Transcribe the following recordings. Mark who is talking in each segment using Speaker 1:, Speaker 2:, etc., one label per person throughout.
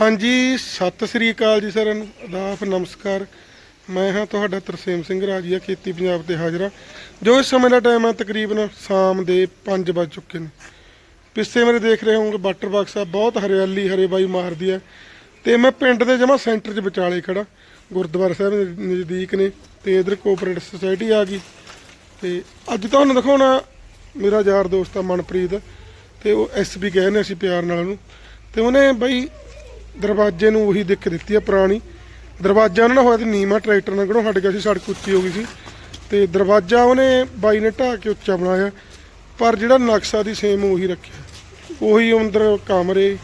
Speaker 1: ਹਾਂਜੀ, ਸਤਿ ਸ੍ਰੀ ਅਕਾਲ ਜੀ ਸਾਰਿਆਂ ਨੂੰ। ਆਦਾਬ ਨਮਸਕਾਰ। ਮੈਂ ਹਾਂ ਤੁਹਾਡਾ ਤਰਸੇਮ ਸਿੰਘ ਰਾਜੀਆ, ਖੇਤੀ ਪੰਜਾਬ ਤੇ ਹਾਜ਼ਰਾ ਜੋ ਇਸ ਸਮੇਂ ਦਾ ਟਾਈਮ ਹੈ, ਤਕਰੀਬਨ ਸ਼ਾਮ ਦੇ 5 ਵੱਜ ਚੁੱਕੇ ਨੇ। ਪਿੱਛੇ ਮੇਰੇ ਦੇਖ ਰਹੇ ਹੋਗੇ ਵਾਟਰ ਬਾਕਸ ਆ, ਬਹੁਤ ਹਰਿਆਲੀ, ਹਰੇ ਬਾਈ ਮਾਰਦੀ ਹੈ। ਤੇ ਮੈਂ ਪਿੰਡ ਦੇ ਜਮਾ ਸੈਂਟਰ 'ਚ ਵਿਚਾਲੇ ਖੜਾ ਗੁਰਦੁਆਰਾ ਸਾਹਿਬ ਦੇ ਨਜ਼ਦੀਕ ਨੇ, ਤੇ ਇਧਰ ਕੋਆਪਰੇਟਿਵ ਸੁਸਾਇਟੀ ਆ ਗਈ। ਤੇ ਅੱਜ ਤੁਹਾਨੂੰ ਦਿਖਾਉਣਾ ਮੇਰਾ ਯਾਰ ਦੋਸਤ ਆ ਮਨਪ੍ਰੀਤ, ਤੇ ਉਹ ਐਸਪੀ ਕਹਿੰਦੇ ਅਸੀਂ ਪਿਆਰ ਨਾਲ ਉਹਨੂੰ। ਤੇ ਉਹਨੇ ਬਈ ਦਰਵਾਜ਼ੇ ਨੂੰ ਉਹੀ ਦਿੱਖ ਦਿੱਤੀ ਆ ਪੁਰਾਣੀ। ਦਰਵਾਜ਼ਾ ਉਹਨਾਂ ਨਾਲ ਹੋਇਆ ਤੇ ਨੀਮਾ ਟਰੈਕਟਰ ਨਾਲ ਕਿਹੜੋਂ ਹਟ ਗਿਆ ਸੀ, ਸੜਕ ਉੱਚੀ ਹੋ ਗਈ ਸੀ। ਤੇ ਦਰਵਾਜ਼ਾ ਉਹਨੇ ਬਾਈ ਨੇ ਢਾਹ ਕੇ ਉੱਚਾ ਬਣਾਇਆ, ਪਰ ਜਿਹੜਾ ਨਕਸ਼ਾ ਦੀ ਸੇਮ ਉਹੀ ਰੱਖਿਆ। ਉਹੀ ਅੰਦਰ ਕਮਰੇ,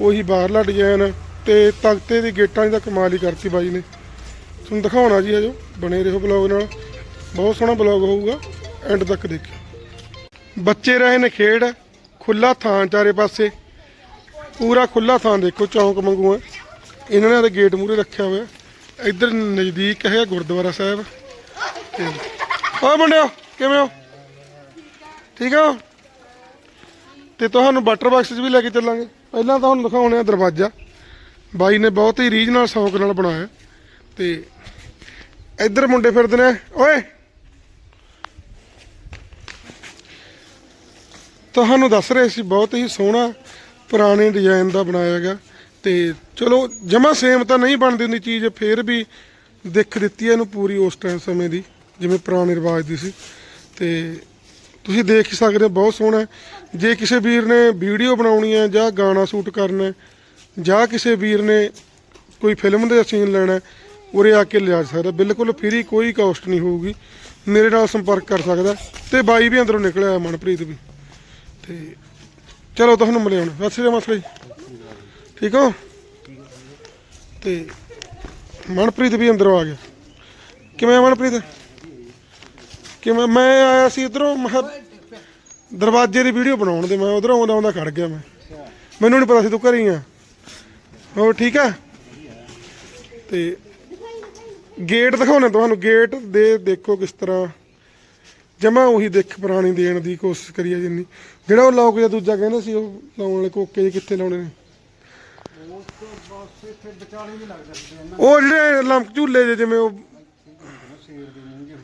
Speaker 1: ਉਹੀ ਬਾਹਰਲਾ ਡਿਜ਼ਾਈਨ ਤੇ ਤਖਤੇ ਦੀ ਗੇਟਾਂ ਦੀ ਤਾਂ ਕਮਾਲ ਹੀ ਕਰਤੀ ਬਾਈ ਨੇ। ਤੁਹਾਨੂੰ ਦਿਖਾਉਣਾ ਜੀ ਅਜੋ ਬਣੇ ਰਹੋ ਬਲੌਗ ਨਾਲ। ਬਹੁਤ ਸੋਹਣਾ ਬਲੌਗ ਹੋਊਗਾ ਐਂਡ ਤੱਕ ਦੇਖਿਓ। ਬੱਚੇ ਰਹੇ ਨੇ ਖੇਡ ਖੁੱਲਾ ਥਾਂ ਚਾਰੇ ਪਾਸੇ। ਪੂਰਾ ਖੁੱਲਾ ਥਾਂ ਦੇਖੋ, ਚੌਂਕ ਵਾਂਗੂ ਹੈ। ਇਹਨਾਂ ਨੇ ਆਦੇ ਗੇਟ ਮੂਰੇ ਰੱਖਿਆ ਹੋਇਆ। ਇੱਧਰ ਨਜ਼ਦੀਕ ਹੈ ਗੁਰਦੁਆਰਾ ਸਾਹਿਬ। ਤੇ ਓਏ ਮੁੰਡਿਓ, ਕਿਵੇਂ ਹੋ? ਠੀਕ ਹੋ? ਤੇ ਤੁਹਾਨੂੰ ਵਾਟਰ ਬਾਕਸ 'ਚ ਵੀ ਲੈ ਕੇ ਚੱਲਾਂਗੇ। ਪਹਿਲਾਂ ਤਾਂ ਹੁਣ ਦਿਖਾਉਣੇ ਆ ਦਰਵਾਜ਼ਾ। ਬਾਈ ਨੇ ਬਹੁਤ ਹੀ ਰੀਝ ਨਾਲ ਸ਼ੌਂਕ ਨਾਲ ਬਣਾਇਆ। ਤੇ ਇੱਧਰ ਮੁੰਡੇ ਫਿਰਦੇ ਨੇ। ਓਏ! ਤੁਹਾਨੂੰ ਦੱਸ ਰਹੇ ਸੀ, ਬਹੁਤ ਹੀ ਸੋਹਣਾ ਪੁਰਾਣੇ ਡਿਜ਼ਾਈਨ ਦਾ ਬਣਾਇਆ ਗਿਆ ਤੇ ਚਲੋ ਜਮਾ ਸੇਮ ਤਾਂ ਨਹੀਂ ਬਣਦੀ ਹੁੰਦੀ ਚੀਜ਼, ਫੇਰ ਵੀ ਦਿੱਖ ਦਿੱਤੀ ਹੈ ਇਹਨੂੰ ਪੂਰੀ ਉਸ ਟਾਈਮ ਸਮੇਂ ਦੀ, ਜਿਵੇਂ ਪੁਰਾਣੇ ਰਿਵਾਜ ਦੀ ਸੀ। ਤੇ ਤੁਸੀਂ ਦੇਖ ਹੀ ਸਕਦੇ ਹੋ, ਬਹੁਤ ਸੋਹਣਾ ਜੇ ਕਿਸੇ ਵੀਰ ਨੇ ਵੀਡੀਓ ਬਣਾਉਣੀ ਹੈ ਜਾਂ ਗਾਣਾ ਸ਼ੂਟ ਕਰਨਾ ਜਾਂ ਕਿਸੇ ਵੀਰ ਨੇ ਕੋਈ ਫਿਲਮ ਦੇ ਸੀਨ ਲੈਣਾ ਉਰੇ ਆ ਕੇ ਲਿਆ ਸਕਦਾ। ਬਿਲਕੁਲ ਫ੍ਰੀ ਕੋਈ ਕਾਸਟ ਨਹੀਂ ਹੋਊਗੀ। ਮੇਰੇ ਨਾਲ ਸੰਪਰਕ ਕਰ ਸਕਦਾ ਤੇ ਬਾਈ ਵੀ ਅੰਦਰੋਂ ਨਿਕਲਿਆ ਮਨਪ੍ਰੀਤ ਵੀ। ਤੇ ਚਲੋ ਤੁਹਾਨੂੰ ਮਿਲੇ ਹੁਣ। ਸਤਿ ਸ਼੍ਰੀ ਅਕਾਲ ਮਸਲਾ ਜੀ। ਠੀਕ ਹੋ? ਤੇ ਮਨਪ੍ਰੀਤ ਵੀ ਅੰਦਰੋਂ ਆ ਗਿਆ। ਕਿਵੇਂ ਆ ਮਨਪ੍ਰੀਤ? ਕਿਵੇਂ? ਮੈਂ ਆਇਆ ਸੀ ਇਧਰੋਂ ਦਰਵਾਜ਼ੇ ਦੀ ਵੀਡੀਓ ਬਣਾਉਣ ਦੇ, ਮੈਂ ਉਧਰੋਂ ਆਉਂਦਾ ਆਉਂਦਾ ਖੜ ਗਿਆ ਮੈਂ। ਮੈਨੂੰ ਨਹੀਂ ਪਤਾ ਸੀ ਤੂੰ ਘਰੇ ਹੀ ਆ। ਹੋਰ ਠੀਕ ਆ? ਤੇ ਗੇਟ ਦਿਖਾਉਣੇ ਤੁਹਾਨੂੰ। ਗੇਟ ਦੇ ਦੇਖੋ ਕਿਸ ਤਰ੍ਹਾਂ ਜਮਾ ਉਹੀ ਦਿੱਖ ਪੁਰਾਣੀ ਦੇਣ ਦੀ ਕੋਸ਼ਿਸ਼ ਕਰੀਏ ਜਿੰਨੀ। ਜਿਹੜਾ ਉਹ ਲੋਕ ਜਾਂ ਦੂਜਾ ਕਹਿੰਦੇ ਸੀ, ਉਹ ਲਾਉਣ ਵਾਲੇ ਕੋਕੇ ਜਿਹੇ ਕਿੱਥੇ ਲਾਉਣੇ ਨੇ? ਉਹ ਜਿਹੜੇ ਲੰਕ ਝੂਲੇ ਜਿਹੇ ਜਿਵੇਂ ਉਹ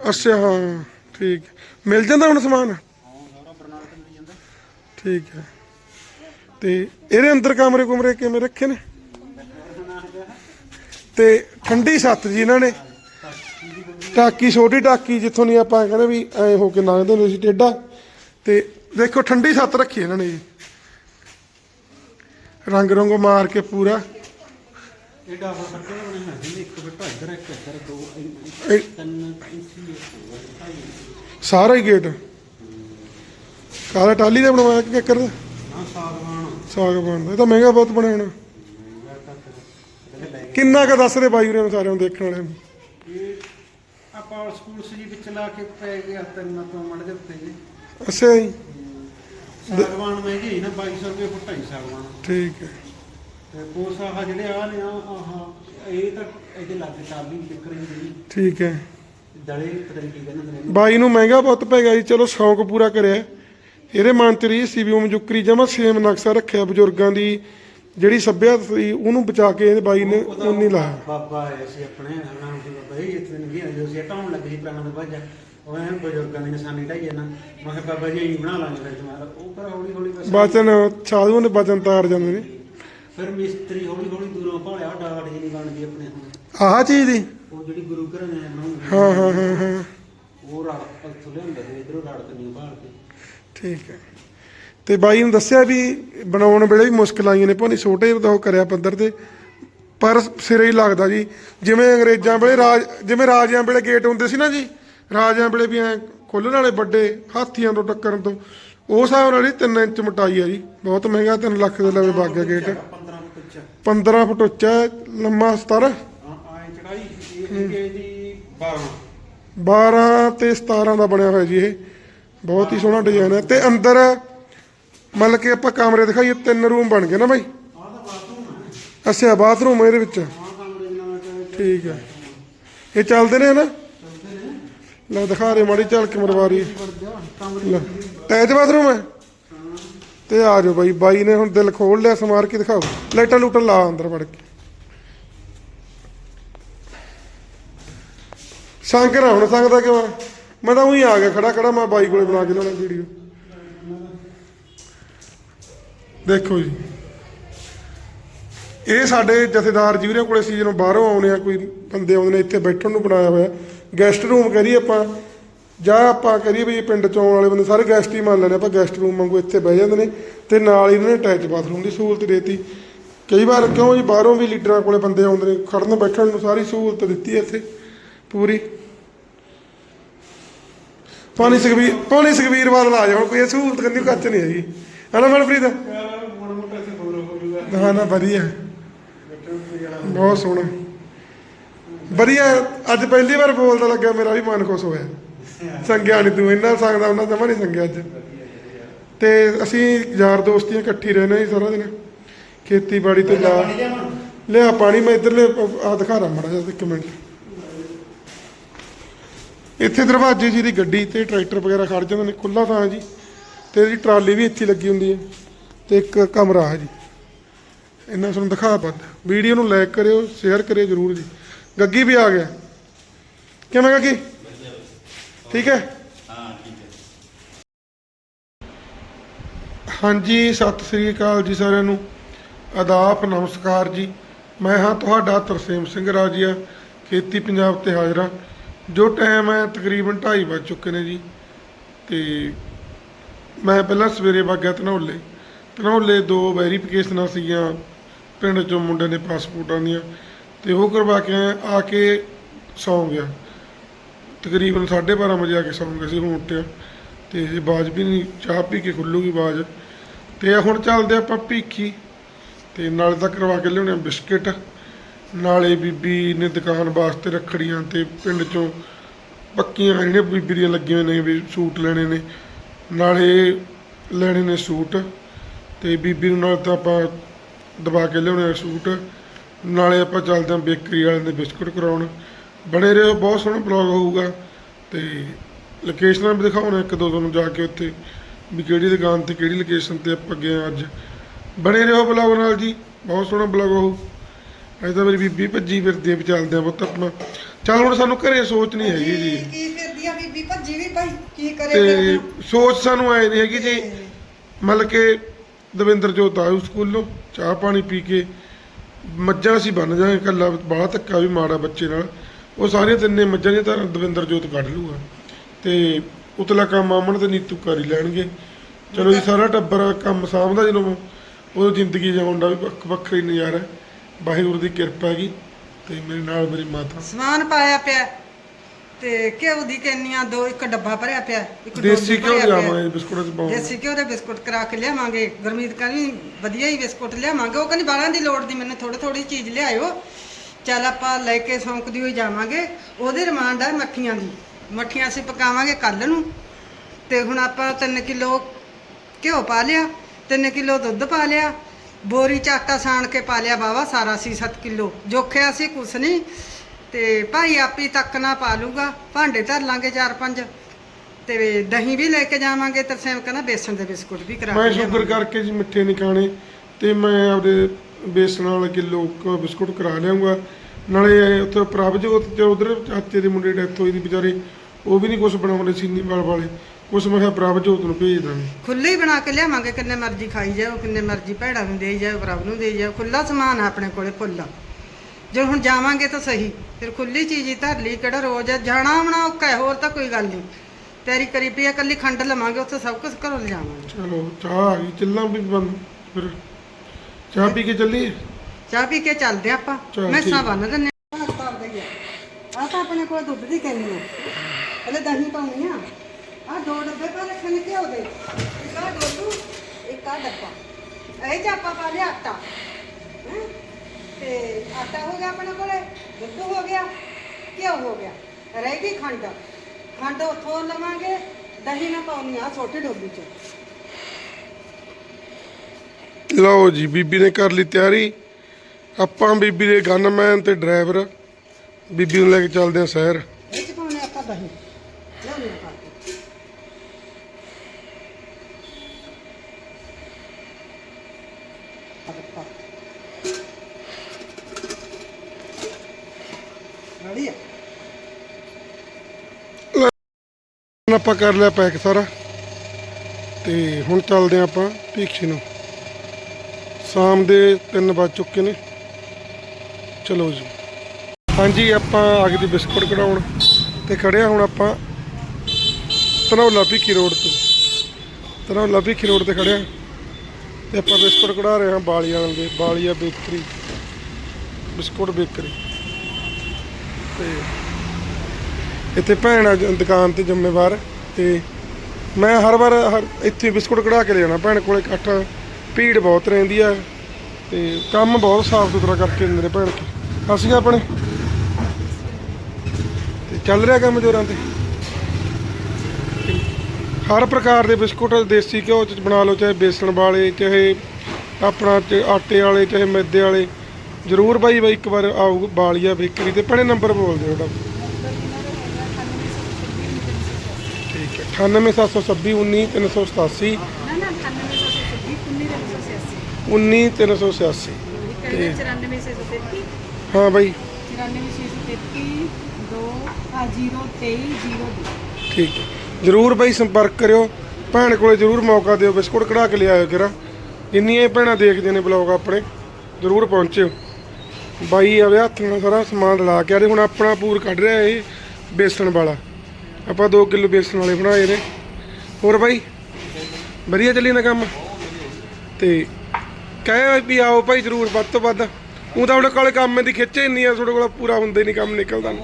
Speaker 1: ਅੱਛਾ, ਹਾਂ, ਠੀਕ। ਮਿਲ ਜਾਂਦਾ ਹੁਣ ਸਮਾਨ? ਠੀਕ ਹੈ। ਤੇ ਇਹਦੇ ਅੰਦਰ ਕਮਰੇ ਕੁਮਰੇ ਕਿਵੇਂ ਰੱਖੇ ਨੇ? ਤੇ ਠੰਡੀ ਛੱਤ ਜੀ ਇਹਨਾਂ ਨੇ। ਟਾਕੀ ਛੋਟੀ ਟਾਕੀ ਜਿੱਥੋਂ ਨਹੀਂ ਆਪਾਂ ਕਹਿੰਦੇ ਵੀ ਐ ਹੋ ਕੇ ਲੰਘਦੇ ਹੁੰਦੇ ਸੀ ਟੇਡਾ ਤੇ ਦੇਖੋ ਠੰਡੀ ਛੱਤ ਰੱਖੀ ਇਹਨਾਂ ਨੇ ਜੀ। ਰੰਗ ਰੰਗੋ ਮਾਰ ਕੇ ਪੂਰਾ।
Speaker 2: ਬਣੇ ਇੱਕ ਇੱਧਰ ਇੱਕ ਇੱਧਰ ਦੋ ਤਿੰਨ ਇੰਚੀ
Speaker 1: ਸਾਰਾ ਹੀ ਗੇਟ। ਕਾਲਾ ਟਾਲੀ ਦਾ ਬਣਵਾਇਆ ਕਿ ਕਿੱਕਰ ਦਾ?
Speaker 2: ਹਾਂ ਸਾਗਵਾਨ।
Speaker 1: ਸਾਗ ਬਣਦਾ ਇਹ ਤਾਂ ਮਹਿੰਗਾ ਬਹੁਤ ਬਣਿਆ ਹੋਣਾ। ਕਿੰਨਾ ਕੁ ਦੱਸ ਦੇ ਬਾਈ ਉਰੇ ਨੂੰ ਸਾਰਿਆਂ ਨੂੰ ਦੇਖਣ ਵਾਲਿਆਂ ਨੂੰ?
Speaker 2: ਇਹ ਆਪਾਂ ਸਕੂਲ ਸੀ ਵਿੱਚ ਲਾ ਕੇ ਪੈ ਗਿਆ ਤਿੰਨ ਤੋਂ ਮੜ ਦੇ ਉੱਤੇ ਜੀ।
Speaker 1: ਅੱਛਾ ਜੀ।
Speaker 2: ਸਾਗਵਾਨ ਮਹਿੰਗੀ ਨਾ 2200 ਰੁਪਏ ਫੁੱਟਾ ਹੀ ਸਾਗਵਾਨ।
Speaker 1: ਠੀਕ ਹੈ।
Speaker 2: ਤੇ ਕੋਸਾ ਆਹ ਜਿਹੜੇ ਆ ਨੇ ਆਹ ਆਹ ਇਹ ਤਾਂ ਇਹਦੇ ਲੱਗ ਟਾਲੀ ਚੱਕਰ ਹੀ ਨਹੀਂ।
Speaker 1: ਠੀਕ ਹੈ।
Speaker 2: ਦਲੇ ਪਤਾ ਨਹੀਂ ਕੀ ਕਹਿੰਦੇ ਹੁੰਦੇ ਨੇ।
Speaker 1: ਬਾਈ ਨੂੰ ਮਹਿੰਗਾ ਬਹੁਤ ਪੈ ਗਿਆ ਜੀ ਚਲੋ ਸ਼ੌਂਕ ਪੂਰਾ ਕਰਿਆ। ਇਹਦੇ ਮਨ ਚ ਰਹੀ ਸੀ ਵੀ ਉਹ ਮਜੁਕਰੀ ਜਮਾ ਸੇਮ ਨਕਸ਼ਾ ਰੱਖਿਆ ਬਜ਼ੁਰਗਾਂ ਦੀ। ਜਿਹੜੀ ਸੱਭਿਅਤਾ ਸੀ ਉਹਨੂੰ ਬਚਾ ਕੇ ਇਹਦੇ ਬਾਈ ਨੇ ਉਹ ਨਹੀਂ ਲਾਇਆ।
Speaker 2: ਬਾਬਾ ਆਏ ਸੀ ਆਪਣੇ ਨਾਮ ਸੀ ਬਾਬਾ ਜੀ ਜਿੱਥੇ ਨਗੀ ਜੋ ਸੀ ਢਾਉਣ ਲੱਗੇ ਸੀ ਪੁਰਾਣਾ ਦਰਵਾਜ਼ਾ ਉਹ ਐਨ ਬਜ਼ੁਰਗਾਂ ਦੀ ਨਿਸ਼ਾਨੀ ਢਾਈ ਜਾਣਾ ਮੈਂ ਕਿਹਾ ਬਾਬਾ ਜੀ ਅਸੀਂ ਬਣਾ ਲਾਂਗੇ ਫਿਰ ਤੁਹਾਡਾ ਉਹ ਪਰ ਹੌਲੀ ਹੌਲੀ ਬਸ
Speaker 1: ਬਚਨ ਸਾਧੂਆਂ ਦੇ ਬਚਨ ਤਾਰ ਜਾਂਦੇ ਨੇ।
Speaker 2: ਫਿਰ ਮਿਸਤਰੀ ਹੌਲੀ ਹੌਲੀ ਦੂਰੋਂ ਭਾਲਿਆ ਡਾਟ ਜੀ ਨਹੀਂ ਬਣਦੀ ਆਪਣੇ ਹੁਣ।
Speaker 1: ਆਹ ਚੀਜ਼ ਦੀ?
Speaker 2: ਉਹ ਜਿਹੜੀ ਗੁਰੂ ਘਰਾਂ ਨੇ ਬਣਾਉਂਦੇ
Speaker 1: ਹਾਂ ਹਾਂ ਹਾਂ ਹਾਂ।
Speaker 2: ਉਹ ਰੜ ਲਿਆਉਂਦੇ ਸੀ ਇਧਰੋਂ ਰੜ ਕੰਨੀ ਭਾਲ ਕੇ।
Speaker 1: ਠੀਕ ਹੈ। ਤੇ ਬਾਈ ਨੂੰ ਦੱਸਿਆ ਵੀ ਬਣਾਉਣ ਵੇਲੇ ਵੀ ਮੁਸ਼ਕਲ ਆਈਆਂ ਨੇ ਭਾਵੇਂ ਛੋਟੇ ਦਾ ਉਹ ਕਰਿਆ ਪੱਧਰ ਤੇ, ਪਰ ਸਿਰੇ ਹੀ ਲੱਗਦਾ ਜੀ। ਜਿਵੇਂ ਅੰਗਰੇਜ਼ਾਂ ਵੇਲੇ ਰਾਜ, ਜਿਵੇਂ ਰਾਜਿਆਂ ਵੇਲੇ ਗੇਟ ਹੁੰਦੇ ਸੀ ਨਾ ਜੀ, ਰਾਜਿਆਂ ਵੇਲੇ ਵੀ ਐ ਖੋਲਣ ਵਾਲੇ ਵੱਡੇ ਹਾਥੀਆਂ ਤੋਂ ਟੱਕਰਨ ਤੋਂ, ਉਹ ਹਿਸਾਬ ਨਾਲ ਹੀ 3 ਇੰਚ ਮੋਟਾਈ ਆ ਜੀ, ਬਹੁਤ ਮਹਿੰਗਾ 3 ਲੱਖ ਦੇ ਲਵੇ ਵਗ ਗਿਆ ਗੇਟ
Speaker 2: 15 ਫੁੱਟ ਉੱਚਾ
Speaker 1: ਲੰਮਾ 17
Speaker 2: ਹਾਂ ਆਏ ਚੜਾਈ ਇਹ ਇਹ ਦੀ 12
Speaker 1: 12 ਤੇ 17 ਦਾ ਬਣਿਆ ਹੋਇਆ ਜੀ ਇਹ, ਬਹੁਤ ਹੀ ਸੋਹਣਾ ਡਿਜ਼ਾਈਨ ਹੈ। ਤੇ ਅੰਦਰ ਮਤਲਬ ਕਿ ਆਪਾਂ ਕਮਰੇ ਦਿਖਾਈਏ, ਤਿੰਨ ਰੂਮ ਬਣ ਗਏ ਨਾ ਬਾਈ। ਅੱਛਾ ਬਾਥਰੂਮ ਇਹਦੇ ਵਿੱਚ। ਠੀਕ ਹੈ ਇਹ ਚੱਲਦੇ ਨੇ ਨਾ ਲੈ ਦਿਖਾ ਰਹੇ ਮਾੜੀ ਝਲਕ ਮਰਵਾਰੀ
Speaker 2: ਵੜ ਜਾ ਕਮਰੇ
Speaker 1: ਬਾਥਰੂਮ ਹੈ ਤੇ ਆ ਜਾਓ ਬਾਈ ਬਾਈ ਨੇ ਹੁਣ ਦਿਲ ਖੋਲ ਲਿਆ, ਸਮਾਰ ਕੇ ਦਿਖਾਓ। ਲਾਈਟਾਂ ਲੂਟਾਂ ਲਾ ਅੰਦਰ ਵੜ ਕੇ। ਸੰਗ ਨਾ ਹੁਣ, ਸੰਗਦਾ ਕਿਉਂ ਮੈਂ ਤਾਂ ਉਹੀ ਆ ਗਿਆ ਖੜਾ ਖੜਾ ਮੈਂ ਬਾਈ ਕੋਲੇ ਬਣਾ ਕੇ ਲਿਆਉਣਾ ਵੀਡੀਓ ਦੇਖੋ ਜੀ। ਇਹ ਸਾਡੇ ਜਥੇਦਾਰ ਜੀ ਉਹਦੇ ਕੋਲੇ ਸੀ, ਜਦੋਂ ਬਾਹਰੋਂ ਆਉਣੇ ਆ, ਕੋਈ ਬੰਦੇ ਆਉਂਦੇ ਨੇ, ਇੱਥੇ ਬੈਠਣ ਨੂੰ ਬਣਾਇਆ ਹੋਇਆ। ਗੈਸਟ ਰੂਮ ਕਰੀਏ ਆਪਾਂ। ਜਾਂ ਆਪਾਂ ਕਰੀਏ ਵੀ ਪਿੰਡ ਚ ਆਉਣ ਵਾਲੇ ਬੰਦੇ ਸਾਰੇ ਗੈਸਟ ਹੀ ਮੰਨ ਲੈਣੇ ਆਪਾਂ ਗੈਸਟ ਰੂਮ ਵਾਂਗੂ ਇੱਥੇ ਬਹਿ ਜਾਂਦੇ ਨੇ ਤੇ ਨਾਲ ਹੀ ਇਹਨਾਂ ਨੇ ਅਟੈਚ ਬਾਥਰੂਮ ਦੀ ਸਹੂਲਤ ਦੇਤੀ। ਕਈ ਵਾਰ ਕਿਉਂ ਜੀ, ਬਾਹਰੋਂ ਵੀ ਲੀਡਰਾਂ ਕੋਲੇ ਬੰਦੇ ਆਉਂਦੇ ਨੇ, ਖੜਨ ਬੈਠਣ ਨੂੰ ਸਾਰੀ ਸਹੂਲਤ ਦਿੱਤੀ ਹੈ ਇੱਥੇ, ਪੂਰੀ। ਪਾਣੀ ਸੁਖਬੀਰ ਪਾਣੀ ਸੁਖਬੀਰ ਬਾਦਲ ਆ ਜਾ ਹੁਣ ਕੋਈ ਇਹ ਸਹੂਲਤ ਕੰਦੀ ਕੱਚ ਨਹੀਂ ਹੈਗੀ। ਹਨਾ ਮਨਪ੍ਰੀਤ?
Speaker 2: ਮੋੜ ਮੋਟਾ ਸੇ ਹੋ
Speaker 1: ਵਧੀਆ। ਬਹੁਤ ਸੋਹਣਾ। ਵਧੀਆ, ਅੱਜ ਪਹਿਲੀ ਵਾਰ ਬੋਲਦਾ ਲੱਗਿਆ, ਮੇਰਾ ਵੀ ਮਨ ਖੁਸ਼ ਹੋਇਆ। ਸੰਗਿਆ ਨਹੀਂ ਤੂੰ, ਇੰਨਾ ਸੰਗਦਾ, ਉਹਨਾਂ ਜਮਾ ਨਹੀਂ ਸੰਗਿਆ ਅੱਜ। ਤੇ ਅਸੀਂ ਯਾਰ ਦੋਸਤੀਆਂ ਇਕੱਠੀ ਰਹਿਣਾ ਜੀ ਸਾਰਾ ਦਿਨ। ਖੇਤੀਬਾੜੀ ਤੇ ਲਾ ਲਿਆ ਪਾਣੀ, ਮੈਂ ਇੱਧਰਲੇ ਆ ਦਿਖਾ ਰਾਂ ਮੜਾ ਜਿਹਾ, ਇੱਕ ਮਿੰਟ। ਇੱਥੇ ਦਰਵਾਜ਼ੇ ਜੀ ਦੀ ਗੱਡੀ ਤੇ ਟਰੈਕਟਰ ਵਗੈਰਾ ਖੜ ਜਾਂਦੇ ਨੇ ਖੁੱਲਾ ਥਾਂ ਜੀ। ਤੇ ਇਹਦੀ ਟਰਾਲੀ ਵੀ ਇੱਥੇ ਲੱਗੀ ਹੁੰਦੀ ਹੈ। ਤੇ ਇੱਕ ਕਮਰਾ ਹੈ ਜੀ। ਇੰਨਾ ਤੁਹਾਨੂੰ ਦਿਖਾ ਪਾਦਾ ਵੀਡੀਓ ਨੂੰ ਲਾਈਕ ਕਰਿਓ ਸ਼ੇਅਰ ਕਰਿਓ ਜਰੂਰ ਜੀ। ਗੱਗੀ ਵੀ ਆ ਗਿਆ। ਕਿਵੇਂ ਗੱਗੀ? ਠੀਕ ਹੈ? ਹਾਂਜੀ, ਸਤਿ ਸ੍ਰੀ ਅਕਾਲ ਜੀ ਸਾਰਿਆਂ ਨੂੰ। ਆਦਾਬ, ਨਮਸਕਾਰ ਜੀ। ਮੈਂ ਹਾਂ ਤੁਹਾਡਾ ਤਰਸੇਮ ਸਿੰਘ ਰਾਜੀਆ, ਖੇਤੀ ਪੰਜਾਬ ਤੇ ਹਾਜ਼ਰਾਂ ਜੋ ਟਾਈਮ ਹੈ ਤਕਰੀਬਨ 2:30 ਵੱਜ ਚੁੱਕੇ ਨੇ ਜੀ। ਤੇ ਮੈਂ ਪਹਿਲਾਂ ਸਵੇਰੇ ਵਗਿਆ ਧਨੌਲੇ। ਧਨੌਲੇ ਦੋ ਵੈਰੀਫਿਕੇਸ਼ਨਾਂ ਸੀਗੀਆਂ। ਪਿੰਡ ਚੋਂ ਮੁੰਡੇ ਨੇ ਪਾਸਪੋਰਟਾਂ ਦੀਆਂ ਤੇ ਉਹ ਕਰਵਾ ਕੇ ਆਇਆ, ਆ ਕੇ ਸੌਂ ਗਿਆ। ਤਕਰੀਬਨ 12:30 ਵਜੇ ਆ ਕੇ ਸੌਂ ਗਿਆ ਸੀ ਹੁਣ ਉੱਠਿਆ ਤੇ ਇਹ ਬਾਜ ਵੀ ਨਹੀਂ ਚਾਹ ਪੀ ਕੇ ਖੁੱਲੂਗੀ ਬਾਜ ਤੇ ਹੁਣ ਚੱਲਦੇ ਆਪਾਂ ਭੀਖੀ। ਤੇ ਨਾਲੇ ਤਾਂ ਕਰਵਾ ਕੇ ਲਿਆਉਣੇ ਆ ਬਿਸਕਿਟ ਨਾਲੇ ਬੀਬੀ ਨੇ ਦੁਕਾਨ ਵਾਸਤੇ ਰੱਖੜੀਆਂ ਤੇ ਪਿੰਡ ਚੋਂ ਪੱਕੀਆਂ ਜਿਹੜੀਆਂ ਬੀਬੀ ਦੀਆਂ ਲੱਗੀਆਂ ਹੋਈਆਂ ਨੇ ਵੀ ਸੂਟ ਲੈਣੇ ਨੇ ਨਾਲੇ ਲੈਣੇ ਨੇ ਸੂਟ। ਤੇ ਬੀਬੀ ਨੂੰ ਨਾਲ ਤਾਂ ਆਪਾਂ ਦਬਾ ਕੇ ਲਿਆਉਣੇ ਸੂਟ। ਨਾਲੇ ਆਪਾਂ ਚੱਲਦੇ ਹਾਂ ਬੇਕਰੀ ਵਾਲਿਆਂ ਦੇ ਬਿਸਕੁਟ ਕਰਾਉਣ। ਬਣੇ ਰਹੋ ਬਹੁਤ ਸੋਹਣਾ ਬਲੌਗ ਹੋਊਗਾ। ਤੇ ਲੋਕੇਸ਼ਨਾਂ ਵੀ ਦਿਖਾਉਣਾ ਇੱਕ ਦੋ ਤੁਹਾਨੂੰ ਜਾ ਕੇ ਉੱਥੇ ਵੀ ਕਿਹੜੀ ਦੁਕਾਨ ਤੇ ਕਿਹੜੀ ਲੋਕੇਸ਼ਨ ਤੇ ਆਪਾਂ ਗਏ ਅੱਜ। ਬਣੇ ਰਹੋ ਬਲੌਗ ਨਾਲ ਜੀ ਬਹੁਤ ਸੋਹਣਾ ਬਲੌਗ ਹੋਊ। ਅੱਜ ਤਾਂ ਮੇਰੀ ਬੀਬੀ ਭੱਜੀ ਫਿਰਦੀ ਆ ਵੀ ਚੱਲਦੇ ਆ ਪੁੱਤ ਆਪਣਾ। ਚੱਲ ਹੁਣ ਸਾਨੂੰ ਘਰੇ ਸੋਚ ਨਹੀਂ ਹੈਗੀ ਜੀ।
Speaker 3: ਕੀ ਫਿਰਦੀ ਆ ਬੀਬੀ ਭੱਜੀ ਵੀ ਭਾਈ ਕੀ ਕਰੇ
Speaker 1: ਤੇ? ਸੋਚ ਸਾਨੂੰ ਐ ਨਹੀਂ ਹੈਗੀ ਜੀ। ਮਤਲਬ ਕਿ ਦਵਿੰਦਰ ਜੋਤ ਆਇਓ ਸਕੂਲੋਂ, ਚਾਹ ਪਾਣੀ ਪੀ ਕੇ ਮੱਝਾਂ ਅਸੀਂ ਬੰਨ ਜਾਾਂਗੇ ਕੱਲਾ ਬਾਹਲਾ ਧੱਕਾ ਵੀ ਮਾੜਾ ਬੱਚੇ ਨਾਲ। ਉਹ ਸਾਰੀਆਂ ਤਿੰਨੇ ਮੱਝਾਂ ਦੀਆਂ ਤਾਂ ਦਵਿੰਦਰ ਜੋਤ ਕੱਢ ਲੂਗਾ। ਤੇ ਉਤਲਾ ਕੰਮ ਆਮਣ ਤੇ ਨੀਤੂ ਕਰ ਹੀ ਲੈਣਗੇ। ਚਲੋ ਜੀ, ਸਾਰਾ ਟੱਬਰ ਕੰਮ ਸਾਂਭਦਾ ਜਦੋਂ ਉਹ ਜ਼ਿੰਦਗੀ ਜਿਉਣ ਦਾ ਵੀ ਵੱਖ ਵੱਖਰਾ ਨਜ਼ਾਰਾ ਵਾਹਿਗੁਰੂ ਦੀ ਕਿਰਪਾ ਹੈਗੀ। ਤੇ ਮੇਰੇ ਨਾਲ ਮੇਰੀ ਮਾਤਾ।
Speaker 3: ਸਮਾਨ ਪਾਇਆ ਪਿਆ। ਤੇ ਘਿਓ ਦੀ ਕੈਨੀਆਂ ਦੋ ਇੱਕ ਡੱਬਾ ਭਰਿਆ ਪਿਆ ਇੱਕ
Speaker 1: ਦੇਸੀ ਘਿਓ
Speaker 3: ਭਰਿਆ ਪਿਆ।
Speaker 1: ਲਿਆਵਾਂਗੇ ਬਿਸਕੁਟਾਂ ਚ ਪਾਉਣ
Speaker 3: ਦੇਸੀ ਘਿਓ ਦੇ ਬਿਸਕੁਟ ਕਰਾ ਕੇ ਲਿਆਵਾਂਗੇ। ਗੁਰਮੀਤ ਕਹਿੰਦੀ ਵਧੀਆ ਹੀ ਬਿਸਕੁਟ ਲਿਆਵਾਂਗੇ। ਉਹ ਕਹਿੰਦੀ ਬਾਲਾਂ ਦੀ ਲੋੜ ਦੀ ਮੈਨੂੰ ਥੋੜੀ ਥੋੜੀ ਚੀਜ਼ ਲਿਆਇਓ। ਚੱਲ ਆਪਾਂ ਲੈ ਕੇ ਸੌਂਕਦੀ ਹੋਈ ਜਾਵਾਂਗੇ। ਉਹਦੀ ਰਿਮਾਂਡ ਹੈ ਮੱਠੀਆਂ ਦੀ। ਮੱਠੀਆਂ ਅਸੀਂ ਪਕਾਵਾਂਗੇ ਕੱਲ ਨੂੰ। ਤੇ ਹੁਣ ਆਪਾਂ 3 ਕਿਲੋ ਘਿਓ ਪਾ ਲਿਆ 3 ਕਿਲੋ ਦੁੱਧ ਪਾ ਲਿਆ ਬੋਰੀ ਚ ਆਟਾ ਸਾਣ ਕੇ ਪਾ ਲਿਆ ਬਾਵਾ ਸਾਰਾ ਸੀ 7 ਕਿਲੋ। ਜੋਖਿਆ ਸੀ ਕੁਛ ਨਹੀਂ। ਤੇ ਭਾਈ ਆਪੀ ਤੱਕ ਨਾ ਪਾ ਲੂਗਾ ਭਾਂਡੇ ਧਰ ਲਾਂਗੇ ਚਾਰ ਪੰਜ। ਤੇ ਦਹੀਂ ਵੀ ਲੈ ਕੇ ਜਾਵਾਂਗੇ ਤਰਸੇਮ ਕਹਿੰਦਾ ਬੇਸਣ ਦੇ ਬਿਸਕੁਟ ਵੀ ਕਰਾ
Speaker 1: ਮੈਂ ਸ਼ੂਗਰ। ਕਰਕੇ ਜੀ ਮਿੱਠੇ ਨਹੀਂ ਖਾਣੇ ਤੇ ਮੈਂ ਆਪਦੇ ਬੇਸਣ ਵਾਲਾ ਕਿਲੋ ਬਿਸਕੁਟ ਕਰਾ ਲਿਆਉਂਗਾ। ਨਾਲੇ ਉੱਥੇ ਪ੍ਰਭਜੋਤ ਤੇ ਉਧਰ ਚਾਚੇ ਦੇ ਮੁੰਡੇ ਡੈਥ ਹੋਈ ਦੀ ਵਿਚਾਰੇ ਉਹ ਵੀ ਨਹੀਂ ਕੁਝ ਬਣਾਉਂਦੇ ਸੀਨੀ ਵਾਲ ਵਾਲੇ। ਕੁਝ ਮੈਂ ਕਿਹਾ ਪ੍ਰਭਜੋਤ ਨੂੰ ਭੇਜ ਦਾਂਗੇ।
Speaker 3: ਖੁੱਲੇ ਹੀ ਬਣਾ ਕੇ ਲਿਆਵਾਂਗੇ ਕਿੰਨੇ ਮਰਜ਼ੀ ਖਾਈ ਜਾਓ ਕਿੰਨੇ ਮਰਜ਼ੀ ਭੈੜਾ ਨੂੰ ਦੇਈ ਜਾਓ ਪ੍ਰਭ ਨੂੰ ਦੇਈ ਜਾਓ ਖੁੱਲਾ ਸਮਾਨ ਆ ਆਪਣੇ ਕੋਲੇ ਫੁੱਲਾ। ਜੇ ਹੁਣ ਜਾਵਾਂਗੇ ਤਾਂ ਸਹੀ। ਫਿਰ ਖੁੱਲੀ ਚੀਜ਼ ਹੀ ਧਰ ਲਈ ਕਿਹੜਾ ਰੋਜ਼ ਆ। ਜਾਣਾ ਆਉਣਾ ਔਖਾ ਹੈ ਹੋਰ ਤਾਂ ਕੋਈ ਗੱਲ ਨਹੀਂ। ਤਿਆਰੀ ਕਰੀ ਪਈ ਆ ਕੱਲੀ ਖੰਡ ਲਵਾਂਗੇ ਉੱਥੇ ਸਭ ਕੁਝ ਘਰੋਂ ਲਿਜਾਵਾਂਗੇ।
Speaker 1: ਚਲੋ ਚਾਹ ਆ ਗਈ ਚੱਲਾਂ ਵੀ ਬੰਦ ਫਿਰ। ਚਾਹ ਪੀ ਕੇ ਚੱਲੀਏ?
Speaker 3: ਚਾਹ ਪੀ ਕੇ ਚੱਲਦੇ ਆਪਾਂ।
Speaker 1: ਚੱਲ
Speaker 3: ਮੈਸਾਂ
Speaker 1: ਠੀਕ।
Speaker 3: ਬੰਨ ਦਿੰਨੇ ਆ ਤਾਂ ਆਪਣੇ ਕੋਲ ਦੁੱਧ ਦੀ ਕੈਨੀ ਆ। ਹਲੇ ਦਹੀਂ ਪਾਉਣੀ ਆ। ਆ ਦੋ ਡੱਬੇ ਪਾ ਰੱਖੇ ਨੇ ਘਿਓ ਦੇ। ਇੱਕ ਆ ਡੋਲੂ ਇੱਕ ਆ ਡੱਬਾ। ਇਹ ਚ ਆਪਾਂ ਪਾ ਲਿਆ ਆਟਾ। ਹੈਂ? ਤੇ ਆਟਾ ਹੋ ਗਿਆ ਆਪਣੇ ਕੋਲੇ ਦੁੱਧ ਹੋ ਗਿਆ ਘਿਓ ਹੋ ਗਿਆ ਰਹਿ ਗਈ ਖੰਡ। ਖੰਡ ਉੱਥੋਂ ਲਵਾਂਗੇ ਦਹੀਂ ਨਾ ਪਾਉਣੀ ਆ ਛੋਟੇ ਡੋਲੂ ਚ।
Speaker 1: ਲਓ ਜੀ ਬੀਬੀ ਨੇ ਕਰ ਲਈ ਤਿਆਰੀ। ਆਪਾਂ ਬੀਬੀ ਦੇ ਗਨਮੈਨ ਤੇ ਡਰਾਈਵਰ ਬੀਬੀ ਨੂੰ ਲੈ ਕੇ ਚੱਲਦੇ ਆ ਸ਼ਹਿਰ।
Speaker 3: ਇਹ ਚ ਪਾਉਣੇ ਆਪਾਂ ਦਹੀਂ। ਲਿਆਉਣੀ ਆ ਪਾ ਕੇ ਰੜੀ ਆ
Speaker 1: ਹੁਣ ਆਪਾਂ ਕਰ ਲਿਆ ਪੈਕ ਸਾਰਾ। ਤੇ ਹੁਣ ਚੱਲਦੇ ਹਾਂ ਆਪਾਂ ਭੀਖੀ ਨੂੰ। ਸ਼ਾਮ ਦੇ 3 ਵੱਜ ਚੁੱਕੇ ਨੇ। ਚਲੋ ਜੀ। ਹਾਂਜੀ, ਆਪਾਂ ਆ ਦੀ ਬਿਸਕੁਟ ਕਢਾਉਣ ਤੇ ਖੜਿਆ ਹੁਣ ਆਪਾਂ ਧਨੌਲਾ ਭੀਖੀ ਰੋਡ ਤੇ। ਧਨੌਲਾ ਭੀਖੀ ਰੋਡ ਤੇ ਖੜਿਆ ਤੇ ਆਪਾਂ ਬਿਸਕੁਟ ਕਢਾ ਰਹੇ ਹਾਂ ਬਾਲੀਆਂ ਦੇ ਬਾਲੀਆ ਬੇਕਰੀ, ਬਿਸਕੁਟ ਬੇਕਰੀ। ਤੇ ਇੱਥੇ ਭੈਣ ਆ ਜ- ਦੁਕਾਨ ਤੇ ਜ਼ਿੰਮੇਵਾਰ ਤੇ ਮੈਂ ਹਰ ਵਾਰ ਹਰ ਇੱਥੇ ਬਿਸਕੁਟ ਕਢਾ ਕੇ ਲੈ ਜਾਣਾ ਭੈਣ ਕੋਲੇ ਇਕੱਠ ਭੀੜ ਬਹੁਤ ਰਹਿੰਦੀ ਆ ਤੇ ਕੰਮ ਬਹੁਤ ਸਾਫ਼ ਸੁਥਰਾ ਕਰਕੇ ਦਿੰਦੇ ਨੇ ਭੈਣ ਕੇ। ਅਸੀਂ ਆਪਣੇ ਤੇ ਚੱਲ ਰਿਹਾ ਕੰਮ ਜੋਰਾਂ ਤੇ? ਹਰ ਪ੍ਰਕਾਰ ਦੇ ਬਿਸਕੁਟ ਦੇਸੀ ਘਿਓ ਚ ਬਣਾ ਲਓ, ਚਾਹੇ ਬੇਸਣ ਵਾਲੇ, ਚਾਹੇ ਆਪਣਾ ਚ- ਆਟੇ ਵਾਲੇ, ਚਾਹੇ ਮੈਦੇ ਵਾਲੇ। ਜ਼ਰੂਰ ਬਾਈ ਬਾਈ ਇੱਕ ਵਾਰ ਆਓ ਬਾਲੀਆ ਬੇਕਰੀ ਤੇ ਭੈਣੇ ਨੰਬਰ ਬੋਲ ਦਿਓ ਤੁਹਾਡਾ ਠੀਕ ਹੈ 98726 19387
Speaker 4: ਨਾ ਨਾ 98 19386
Speaker 1: 19386
Speaker 4: ਕਰੀਏ 94633
Speaker 1: ਹਾਂ ਬਾਈ।
Speaker 4: 94633 2 ਆ 02302
Speaker 1: ਠੀਕ ਹੈ। ਜ਼ਰੂਰ ਬਾਈ ਸੰਪਰਕ ਕਰਿਓ। ਭੈਣ ਕੋਲੇ ਜ਼ਰੂਰ ਮੌਕਾ ਦਿਓ ਬਿਸਕੁਟ ਕਢਾ ਕੇ ਲਿਆਇਓ ਕਿਰਾ। ਜਿੰਨੀਆਂ ਇਹ ਭੈਣਾਂ ਦੇਖਦੇ ਨੇ ਬਲੌਗ ਆਪਣੇ ਜ਼ਰੂਰ ਪਹੁੰਚਿਓ। ਬਾਈ ਆਵੇ ਹੱਥ ਨਾਲ ਸਾਰਾ ਸਮਾਨ ਲਾ ਕੇ ਆਦੇ ਹੁਣ ਆਪਣਾ ਪੂਰ ਕੱਢ ਰਿਹਾ ਇਹ ਬੇਸਣ ਵਾਲਾ। ਆਪਾਂ 2 ਕਿਲੋ ਬੇਸਣ ਵਾਲੇ ਬਣਾਏ ਨੇ। ਹੋਰ ਬਾਈ? ਵਧੀਆ ਚੱਲੀ ਨਾ ਕੰਮ? ਤੇ ਕਹੇ ਵੀ ਆਓ ਭਾਈ ਜ਼ਰੂਰ ਵੱਧ ਤੋਂ ਵੱਧ। ਉਹ ਤਾਂ ਤੁਹਾਡੇ ਕੋਲ ਕੰਮ ਦੀ ਖਿੱਚ ਇੰਨੀ ਆ ਤੁਹਾਡੇ ਕੋਲ ਪੂਰਾ ਹੁੰਦੇ ਨਹੀਂ ਕੰਮ ਨਿਕਲਦਾ। ਨਹੀਂ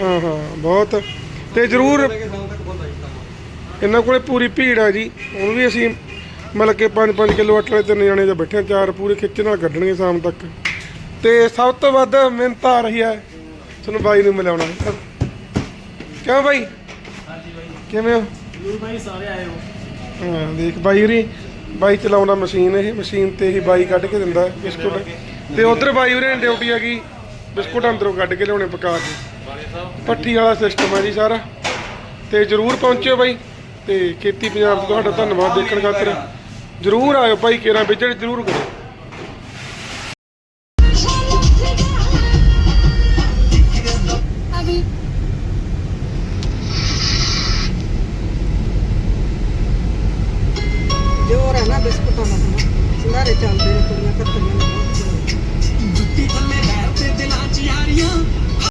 Speaker 1: ਹਾਂ ਹਾਂ ਬਹੁਤ। ਤੇ ਜ਼ਰੂਰ ਇਹਨਾਂ ਕੋਲੇ ਪੂਰੀ ਭੀੜ ਆ ਜੀ। ਹੁਣ ਵੀ ਅਸੀਂ ਮਤਲਬ ਕਿ 5-5 ਕਿਲੋ ਆਟੇ ਵਾਲੇ ਤਿੰਨ ਜਣੇ ਜਾਂ ਬੈਠੇ ਚਾਰ ਪੂਰੇ ਖਿੱਚ ਨਾਲ ਕੱਢਣਗੇ ਸ਼ਾਮ ਤੱਕ। ਤੇ ਸਭ ਤੋਂ ਵੱਧ ਮਿਹਨਤ ਆ ਰਹੀ ਹੈ। ਤੁਹਾਨੂੰ ਬਾਈ ਨੂੰ ਮਿਲਾਉਣਾ। ਕਿਉਂ ਬਾਈ? ਕਿਵੇਂ ਹੋ?
Speaker 2: ਜਰੂਰ ਭਾਈ ਸਾਰੇ ਆਏ ਹੋ।
Speaker 1: ਹਾਂ ਦੇਖ ਬਾਈ ਹੋਰੀ ਬਾਈ ਚਲਾਉਂਦਾ ਮਸ਼ੀਨ ਇਹ ਮਸ਼ੀਨ ਤੇ ਹੀ ਬਾਈ ਕੱਢ ਕੇ ਦਿੰਦਾ ਬਿਸਕੁਟ। ਤੇ ਉਧਰ ਬਾਈ ਹੋਰੀ ਨੇ ਡਿਊਟੀ ਹੈਗੀ ਬਿਸਕੁਟ ਅੰਦਰੋਂ ਕੱਢ ਕੇ ਲਿਆਉਣੇ ਪਕਾ ਕੇ। ਪੱਠੀ ਵਾਲਾ ਸਿਸਟਮ ਹੈ ਜੀ ਸਾਰਾ। ਤੇ ਜਰੂਰ ਪਹੁੰਚਿਓ ਬਾਈ। ਤੇ ਖੇਤੀ ਪੰਜਾਬ ਤੋਂ ਤੁਹਾਡਾ ਧੰਨਵਾਦ ਦੇਖਣ ਖਾਤਰ। ਜਰੂਰ ਆਇਓ ਭਾਈ ਕੇਰਾ ਵਿਜਿਟ ਜਰੂਰ ਕਰੋ